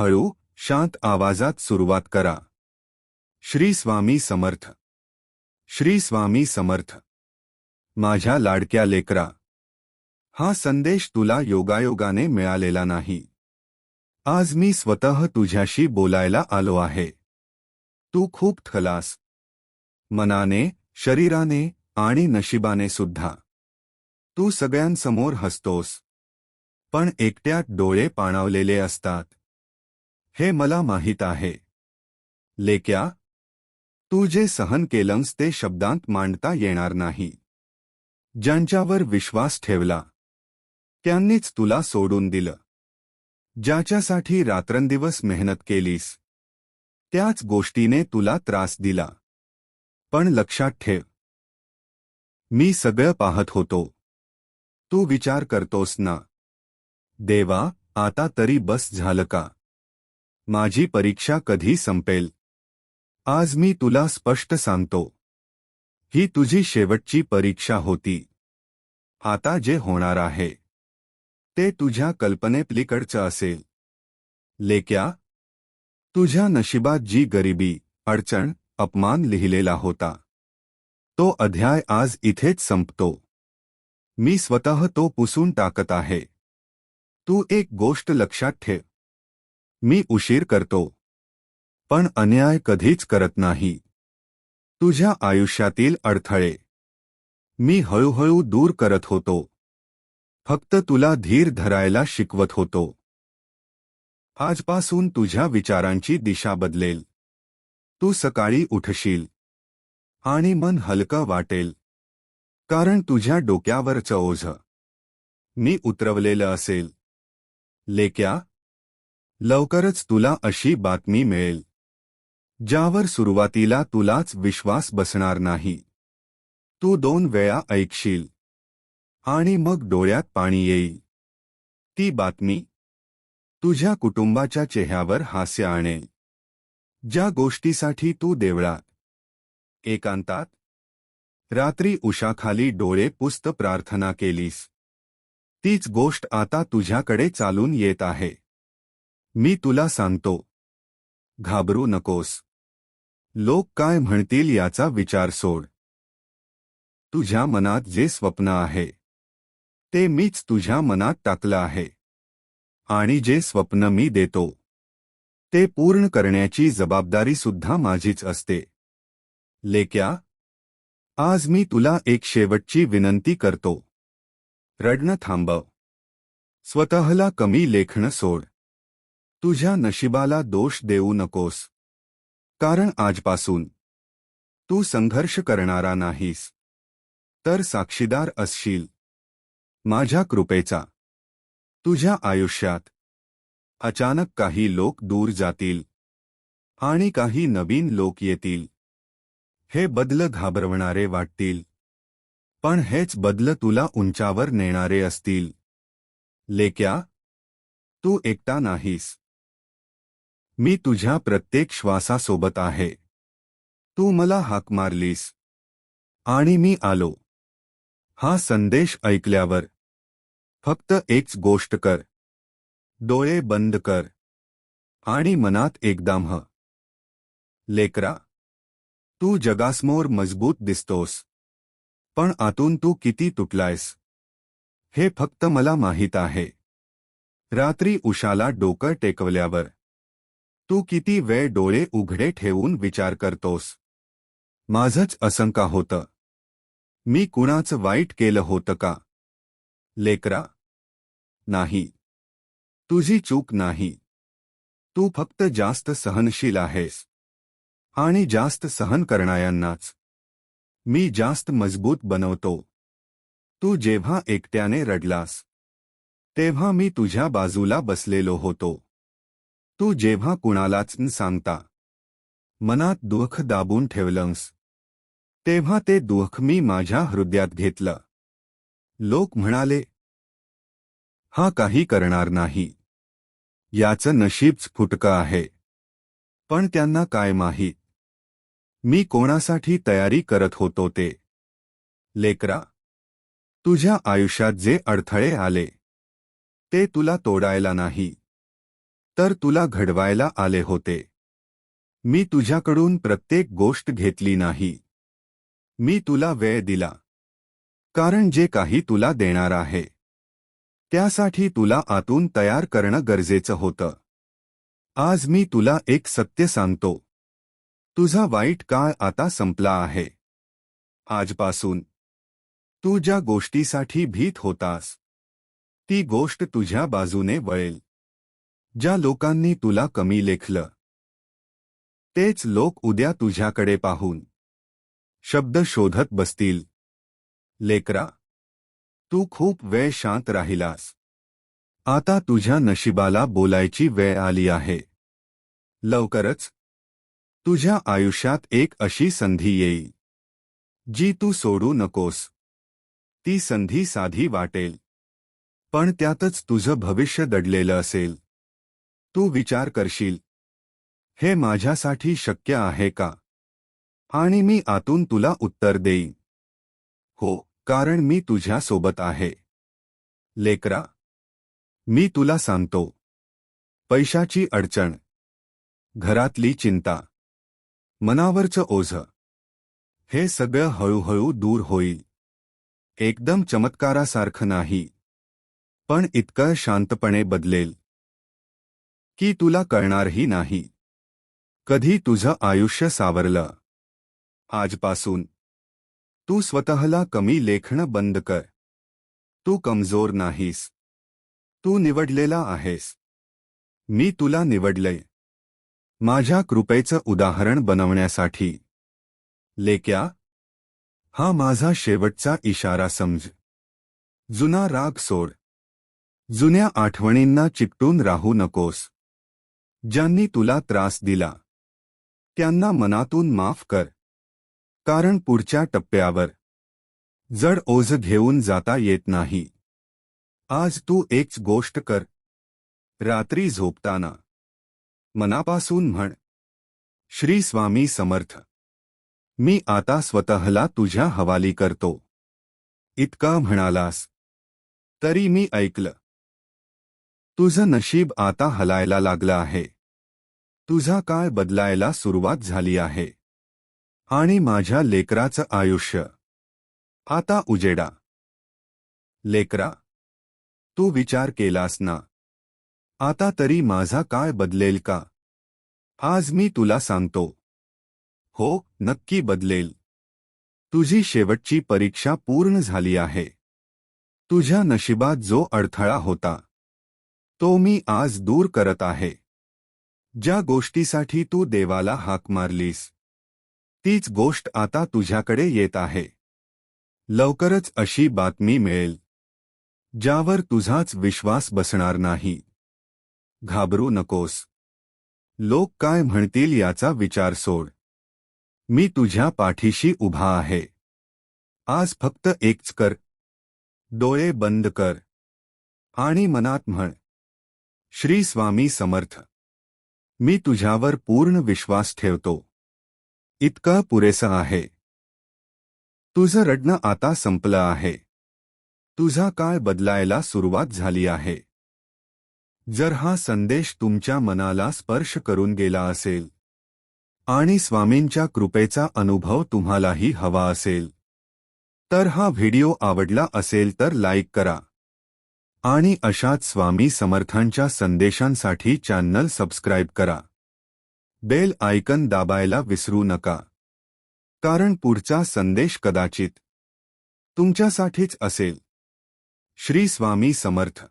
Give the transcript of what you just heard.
हळू शांत आवाजात सुरुवात करा. श्री स्वामी समर्थ. श्री स्वामी समर्थ. माझ्या लाडक्या लेकरा. हा संदेश तुला योगायोगाने मिळालेला नाही. आज मी स्वतः तुझ्याशी बोलायला आलो आहे. तू खूप थलास मनाने, शरीराने आणि नशिबाने सुद्धा. तू सगळ्यांसमोर हसतोस. पण एकट्यात डोळे पाणावलेले असतात. हे मला माहीत आहे. लेक्या तू जे सहन केलंस ते शब्दांत मांडता येणार नाही. ज्यांच्यावर विश्वास ठेवला त्यांनीच तुला सोडून दिलं. ज्याच्यासाठी रात्रंदिवस मेहनत केलीस त्याच गोष्टीने तुला त्रास दिला. पण लक्षात ठेव मी सगळं पाहत होतो. तू विचार करतोस ना. देवा आता तरी बस झालं का? माझी परीक्षा कधी संपेल? आज मी तुला स्पष्ट सांगतो. ही तुझी शेवटची परीक्षा होती. आता जे होणार आहे. ते तुझ्या कल्पनेपलीकडचं असेल. लेक्या, तुझ्या नशिबात जी गरिबी, अडचण, अपमान लिहिलेला होता. तो अध्याय आज इथेच संपतो. मी स्वतः तो पुसून टाकत आहे. तू एक गोष्ट लक्षात ठेव. मी उशीर करतो. पण अन्याय कधीच करत नाही. तुझ्या आयुष्यातील अडथळे. मी हळूहळू दूर करत होतो. फक्त तुला धीर धरायला शिकवत होतो. आजपासून तुझ्या विचारांची दिशा बदलेल. तू सकाळी उठशील. आणि मन हलकं वाटेल. कारण तुझ्या डोक्यावरचं ओझ. मी उतरवलेलं असेल. लेक्या लवकरच तुला अशी बातमी मिळेल. ज्यावर सुरुवातीला तुलाच विश्वास बसणार नाही. तू दोन वेळा ऐकशील. आणि मग डोळ्यात पाणी येईल. ती बातमी तुझ्या कुटुंबाच्या चेहऱ्यावर हास्य आणेल. ज्या गोष्टीसाठी तू देवळात एकांतात रात्री उशाखाली डोळे पुस्त प्रार्थना केलीस. तीच गोष्ट आता तुझ्याकडे चालून येत आहे. मी तुला सांगतो. घाबरू नकोस. लोक काय म्हणतील याचा विचार सोड. तुझ्या मनात जे स्वप्न आहे. ते मीच तुझ्या मनात टाकलं आहे. आणि जे स्वप्न मी देतो. ते पूर्ण करण्याची जबाबदारी सुद्धा माझीच असते. लेक्या आज मी तुला एक शेवटची विनंती करतो. रडणं थांबव. स्वतःला कमी लेखणं सोड. तुझ्या नशिबाला दोष देऊ नकोस. कारण आजपासून तू संघर्ष करणारा नाहीस. तर साक्षीदार असशील. माझ्या कृपेचा. तुझ्या आयुष्यात अचानक काही लोक दूर जातील. आणि काही नवीन लोक येतील. हे बदल घाबरवणारे वाटतील. पण हेच बदल तुला उंचावर नेणारे असतील. लेक्या तू एकटा नाहीस. मी तुझ्या प्रत्येक श्वासासोबत आहे. तू मला हाक मारलीस. आणि मी आलो. हा संदेश ऐकल्यावर फक्त एकच गोष्ट कर. डोळे बंद कर. आणि मनात एकदम ह. लेकरा तू जगासमोर मजबूत दिसतोस. पण आतून तू किती तुटलायस? हे फक्त मला माहीत आहे. रात्री उशाला डोकं टेकवल्यावर तू किती वेळ डोळे उघडे ठेवून विचार करतोस? माझंच असंका होतं. मी कुणाचं वाईट केलं होतं का? लेकरा नाही. तुझी चूक नाही. तू फक्त जास्त सहनशील आहेस. आणि जास्त सहन करणाऱ्यांनाच. मी जास्त मजबूत बनवतो. तू जेव्हा एकट्याने रडलास तेव्हा मी तुझ्या बाजूला बसलेलो होतो. तू जेव्हा कुणालाच न सांगता मनात दुःख दाबून ठेवलंस तेव्हा ते दुःख मी माझ्या हृदयात घेतलं. लोक म्हणाले हा काही करणार नाही. याचं नशीबच फुटकं आहे. पण त्यांना काय माहीत? मी कोणासाठी तयारी करत होतो ते. लेकरा तुझ्या आयुष्यात जे अडथळे आले ते तुला तोडायला नाही. तर तुला घडवायला आले होते. मी तुझ्याकडून प्रत्येक गोष्ट घेतली नाही. मी तुला वेळ दिला. कारण जे काही तुला देणार आहे. त्यासाठी तुला आतून तयार करणं गरजेचं होतं. आज मी तुला एक सत्य सांगतो. तुझा वाईट काळ आता संपला आहे. आजपासून तू ज्या गोष्टीसाठी भीत होतास ती गोष्ट तुझ्या बाजूने वळेल. ज्या लोकांनी तुला कमी लेखलं. तेच लोक उद्या तुझ्याकडे पाहून. शब्द शोधत बसतील. लेकरा तू खूप वेळ शांत राहिलास. आता तुझ्या नशिबाला बोलायची वेळ आली आहे. लवकरच तुझ्या आयुष्यात एक अशी संधी येईल. जी तू सोडू नकोस. ती संधी साधी वाटेल. पण त्यातच तुझं भविष्य दडलेलं असेल. तू विचार करशील. हे माझ्यासाठी शक्य आहे का? आणि मी आतून तुला उत्तर देईन. हो कारण मी तुझ्यासोबत आहे. लेकरा मी तुला सांगतो. पैशाची अडचण. घरातली चिंता. मनावरचं ओझ. हे सगळं हळूहळू दूर होईल. एकदम चमत्कारासारखं नाही. पण इतकं शांतपणे बदलेल. की तुला कळणारही नाही. कधी तुझं आयुष्य सावरलं. आजपासून. तू स्वतःला कमी लेखणं बंद कर. तू कमजोर नाहीस. तू निवडलेला आहेस. मी तुला निवडलंय. माझ्या कृपेचं उदाहरण बनवण्यासाठी. लेक्या हा माझा शेवटचा इशारा समज. जुना राग सोड. जुन्या आठवणींना चिकटून राहू नकोस. ज्यांनी तुला त्रास दिला त्यांना मनातून माफ कर. कारण पुढच्या टप्प्यावर जड ओझ घेऊन जाता येत नाही. आज तू एकच गोष्ट कर. रात्री झोपताना मनापासून म्हण श्री स्वामी समर्थ मी आता स्वतःला तुझ्या हवाली करतो. इतका म्हणालास तरी मी ऐकलं. तुझं नशीब आता हलायला लागलं आहे. तुझा काळ बदलायला सुरुवात झाली आहे. आणि माझ्या लेकराचं आयुष्य. आता उजेडा. लेकरा तू विचार केलास ना. आता तरी माझा काळ बदलेल का? आज मी तुला सांगतो. हो नक्की बदलेल. तुझी शेवटची परीक्षा पूर्ण झाली आहे. तुझ्या नशिबात जो अडथळा होता तो मी आज दूर करत आहे. ज्या गोष्टीसाठी तू देवाला हाक मारलीस तीच गोष्ट आता तुझ्याकडे येत आहे. लवकरच अशी बातमी मिळेल ज्यावर तुझाच विश्वास बसणार नाही. घाबरू नकोस. लोक काय म्हणतील याचा विचार सोड. मी तुझ्या पाठीशी उभा आहे. आज फक्त एकच कर. डोळे बंद कर. आणि मनात म्हण श्री स्वामी समर्थ. मी तुझ्यावर पूर्ण विश्वास ठेवतो. इतका पुरेसा आहे. तुझं रडणं आता संपलं आहे. तुझा काळ बदलायला सुरुवात झाली आहे. जर हा संदेश तुमच्या मनाला स्पर्श करून गेला असेल. आणि स्वामींच्या कृपेचा अनुभव तुम्हालाही हवा असेल. तर हा व्हिडिओ आवडला असेल तर लाईक करा. आणि अशाच स्वामी समर्थांच्या संदेशांसाठी चॅनल सबस्क्राईब करा. बेल आयकन दाबायला विसरू नका. कारण पुढचा संदेश कदाचित तुमच्यासाठीच असेल. श्री स्वामी समर्थ.